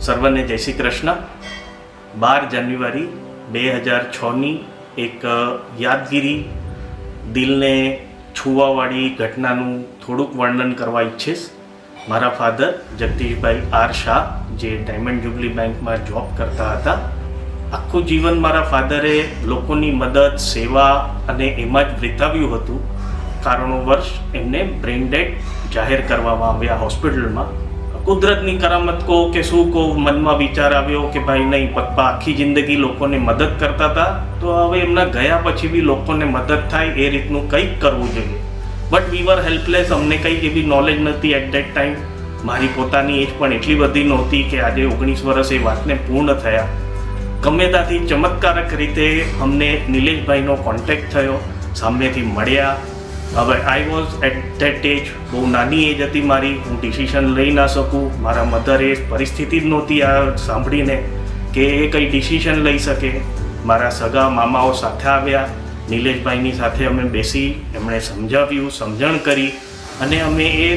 સર્વને જય શ્રી કૃષ્ણ બાર જાન્યુઆરી બે હજાર છની એક યાદગીરી દિલને છૂવાવાળી ઘટનાનું થોડુંક વર્ણન કરવા ઈચ્છીશ. મારા ફાધર જગદીશભાઈ આર શાહ, જે ડાયમંડ જુબલી બેંકમાં જોબ કરતા હતા. આખું જીવન મારા ફાધરે લોકોની મદદ, સેવા અને એમાં જ વિતાવ્યું હતું. કારણોવશ એમને બ્રેઇન ડેડ જાહેર કરવામાં આવ્યા હોસ્પિટલમાં. કુદરતની કરામત કહો કે શું કહો, મનમાં વિચાર આવ્યો કે ભાઈ નહીં પપ્પા આખી જિંદગી લોકોને મદદ કરતા હતા, તો હવે એમના ગયા પછી બી લોકોને મદદ થાય એ રીતનું કંઈક કરવું જોઈએ. બટ વી વર હેલ્પલેસ અમને કંઈ એવી નોલેજ નથી એટ દેટ ટાઈમ મારી પોતાની એજ પણ એટલી બધી નહોતી કે આજે ઓગણીસ વર્ષ એ વાતને પૂર્ણ થયા. ગમે ચમત્કારક રીતે અમને નિલેશભાઈનો કોન્ટેક્ટ થયો, સામેથી મળ્યા હવે I was at that age બહુ નાની એજ હતી મારી. હું ડિસિશન લઈ ના શકું. મારા મધરે પરિસ્થિતિ જ નહોતી આ સાંભળીને કે એ કંઈ ડિસિશન લઈ શકે. મારા સગા મામાઓ સાથે આવ્યા. નિલેશભાઈની સાથે અમે બેસી, એમણે સમજાવ્યું, સમજણ કરી અને અમે એ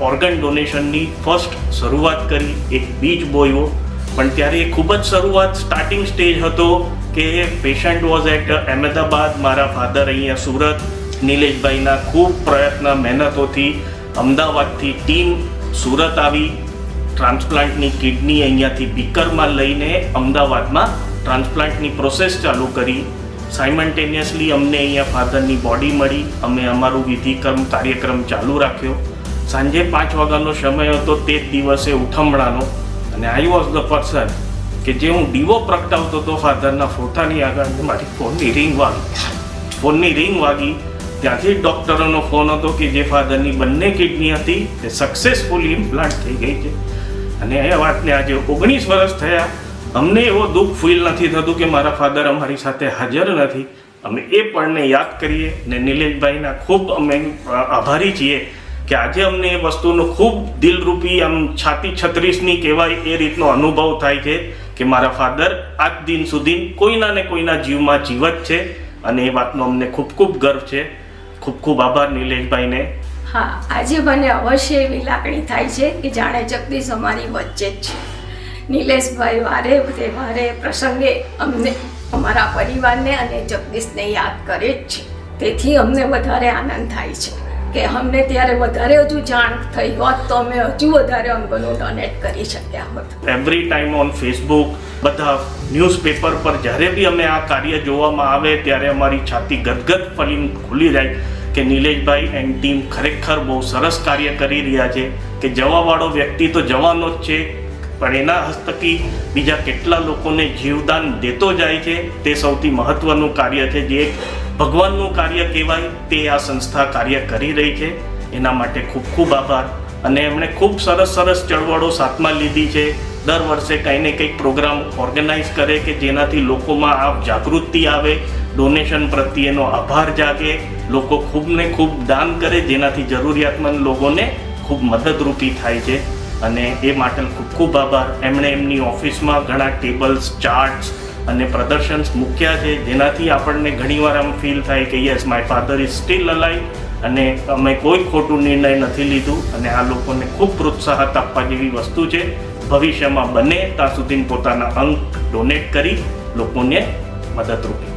ઓર્ગન ડોનેશનની ફર્સ્ટ શરૂઆત કરી. એક બીજ બોયો. પણ ત્યારે એ ખૂબ જ શરૂઆત સ્ટાર્ટિંગ સ્ટેજ હતો કે પેશન્ટ વોઝ એટ અહેમદાબાદ મારા ફાધર અહીંયા સુરત. નિલેશભાઈના ખૂબ પ્રયત્ન, મહેનતોથી અમદાવાદથી ટીમ સુરત આવી, ટ્રાન્સપ્લાન્ટની કિડની અહીંયાથી બીકરમાં લઈને અમદાવાદમાં ટ્રાન્સપ્લાન્ટની પ્રોસેસ ચાલુ કરી. સાયમન્ટેનિયસલી અમને અહીંયા ફાધરની બોડી મળી. અમે અમારું વિધિક્રમ કાર્યક્રમ ચાલુ રાખ્યો. સાંજે પાંચ વાગ્યાનો સમય હતો તે જ દિવસે ઉઠમણાનો. અને આઈ વોઝ ધ પર્સન કે જે હું દીવો પ્રગટાવતો હતો ફાધરના ફોટાની આગળ મારી ફોનની રિંગ વાગી. ફોનની રિંગ વાગી. ત્યાંથી ડૉક્ટરોનો ફોન હતો કે જે ફાધરની બંને કિડની હતી તે સક્સેસફુલી ઇમ્પ્લાન્ટ થઈ ગઈ છે. અને એ વાતને આજે ઓગણીસ વર્ષ થયા. અમને એવો દુઃખ ફીલ નથી થતું કે મારા ફાધર અમારી સાથે હાજર નથી. અમે એ પણને યાદ કરીએ ને નિલેશભાઈના ખૂબ અમે આભારી છીએ કે આજે અમને એ વસ્તુનો ખૂબ દિલરૂપી, આમ છાતી છત્રીસની કહેવાય એ રીતનો અનુભવ થાય છે કે મારા ફાધર આજ દિન સુધી કોઈના ને કોઈના જીવમાં જીવત છે. અને એ વાતનો અમને ખૂબ ખૂબ ગર્વ છે. ખૂબ ખૂબ આભાર નિલેશભાઈને. હા આજે મને અવશ્ય એવી લાગણી થાય છે કે જાણે જગદીશ અમારી વચ્ચે જ છે. નિલેશભાઈ વારે તહેવારે પ્રસંગે અમને અમારા પરિવારને અને જગદીશને યાદ કરે જ છે. તેથી અમને વધારે આનંદ થાય છે કે અમને ત્યારે વધારે હજુ જાણ થઈ હોત તો અમે હજુ વધારે અંગોનું ડોનેટ કરી શક્યા હોત. એવરી ટાઈમ ઓન ફેસબુક બધા ન્યૂઝપેપર પર જ્યારે બી અમે આ કાર્ય જોવામાં આવે ત્યારે અમારી છાતી ગદગદ ફલીમ ખુલી જાય કે નિલેશભાઈ એન્ડ ટીમ ખરેખર બહુ સરસ કાર્ય કરી રહ્યા છે કે જવાવાળો વ્યક્તિ તો જવાનો જ છે, પણ એના હસ્તકી બીજા કેટલા લોકોને જીવદાન દેતો જાય છે તે સૌથી મહત્વનું કાર્ય છે જે ભગવાનનું કાર્ય કહેવાય તે આ સંસ્થા કાર્ય કરી રહી છે. એના માટે ખૂબ ખૂબ આભાર અને એમણે ખૂબ સરસ સરસ ચળવળો સાથમાં લીધી છે. દર વર્ષે કંઈ ને કંઈક પ્રોગ્રામ ઓર્ગેનાઇઝ કરે કે જેનાથી લોકોમાં આ જાગૃતિ આવે, ડોનેશન પ્રત્યેનો આભાર જાગે, લોકો ખૂબ ને ખૂબ દાન કરે, જેનાથી જરૂરિયાતમંદ લોકોને ખૂબ મદદરૂપી થાય છે. અને એ માટે ખૂબ ખૂબ આભાર. એમણે એમની ઓફિસમાં ઘણા ટેબલ્સ, ચાર્ટ્સ અને પ્રદર્શન્સ મૂક્યા છે, જેનાથી આપણને ઘણીવાર આમ ફીલ થાય કે yes, my father is still alive અને અમે કોઈ ખોટું નિર્ણય નથી લીધું. અને આ લોકોને ખૂબ પ્રોત્સાહન આપવા જેવી વસ્તુ છે. ભવિષ્યમાં બને ત્યાં સુધી પોતાના અંક ડોનેટ કરી લોકોને મદદરૂપી